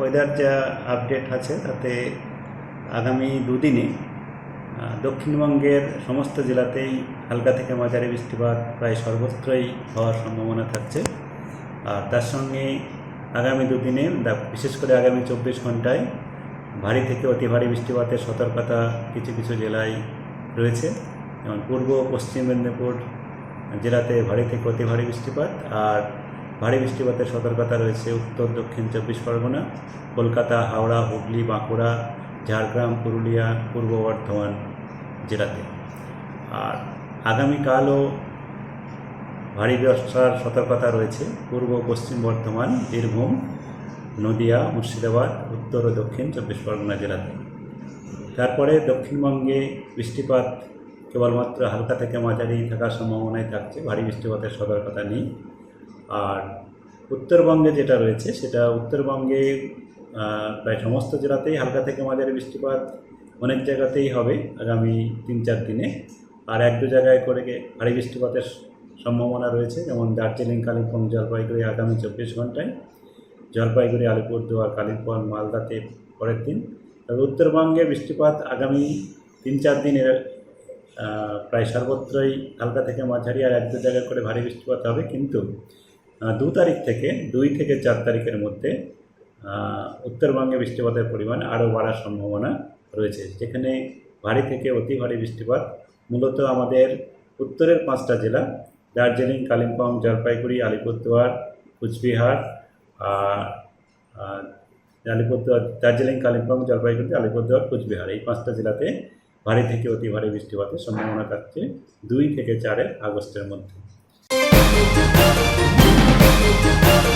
Weather যা update আছে, তাতে আগামী দুদিনে দক্ষিণবঙ্গের সমস্ত জেলাতেই হালকা থেকে মাঝারি বৃষ্টিপাত প্রায় সর্বত্রই হওয়ার সম্ভাবনা থাকছে। আর তার সঙ্গে আগামী দুদিনে বিশেষ করে আগামী চব্বিশ ঘন্টায় ভারী থেকে অতি ভারী বৃষ্টিপাতের সতর্কতা কিছু কিছু জেলায় রয়েছে। যেমন পূর্ব, পশ্চিম মেদিনীপুর জেলাতে ভারী থেকে অতি ভারী বৃষ্টিপাত, আর ভারী বৃষ্টিপাতের সতর্কতা রয়েছে উত্তর, দক্ষিণ চব্বিশ পরগনা, কলকাতা, হাওড়া, হুগলি, বাঁকুড়া, ঝাড়গ্রাম, পুরুলিয়া, পূর্ব বর্ধমান জেলাতে। আর আগামীকালও ভারী বর্ষার সতর্কতা রয়েছে। পূর্ব, পশ্চিম বর্ধমান, বীরভূম, নদিয়া, মুর্শিদাবাদ, উত্তর ও দক্ষিণ চব্বিশ পরগনা জেলাতে। তারপরে দক্ষিণবঙ্গে বৃষ্টিপাত কেবলমাত্র হালকা থেকে মাঝারি থাকার সম্ভাবনাই থাকছে। ভারী বৃষ্টিপাতের সতর্কতা নেই। আর উত্তরবঙ্গে যেটা রয়েছে সেটা উত্তরবঙ্গে প্রায় সমস্ত জেলাতেই হালকা থেকে মাঝারি বৃষ্টিপাত অনেক জায়গাতেই হবে আগামী তিন চার দিনে। আর এক দু জায়গায় করে ভারী বৃষ্টিপাতের সম্ভাবনা রয়েছে, যেমন দার্জিলিং, কালিম্পং, জলপাইগুড়ি আগামী চব্বিশ ঘন্টায় জলপাইগুড়ি, আলিপুরদুয়ার, কালিম্পং, মালদাতে পরের দিন। তবে উত্তরবঙ্গে বৃষ্টিপাত আগামী তিন চার দিনের প্রায় সর্বত্রই হালকা থেকে মাঝারি আর এক দু জায়গায় করে ভারী বৃষ্টিপাত হবে। কিন্তু দু তারিখ থেকে, দুই থেকে চার তারিখের মধ্যে উত্তরবঙ্গে বৃষ্টিপাতের পরিমাণ আরও বাড়ার সম্ভাবনা রয়েছে। যেখানে ভারী থেকে অতি ভারী বৃষ্টিপাত মূলত আমাদের উত্তরের পাঁচটা জেলা, দার্জিলিং, কালিম্পং, জলপাইগুড়ি, আলিপুরদুয়ার, কুচবিহার আলিপুরদুয়ার, দার্জিলিং, কালিম্পং, জলপাইগুড়ি, আলিপুরদুয়ার, কুচবিহার এই পাঁচটা জেলাতে ভারী থেকে অতি ভারী বৃষ্টিপাতের সম্ভাবনা থাকছে দুই থেকে চারে আগস্টের মধ্যে। Thank you.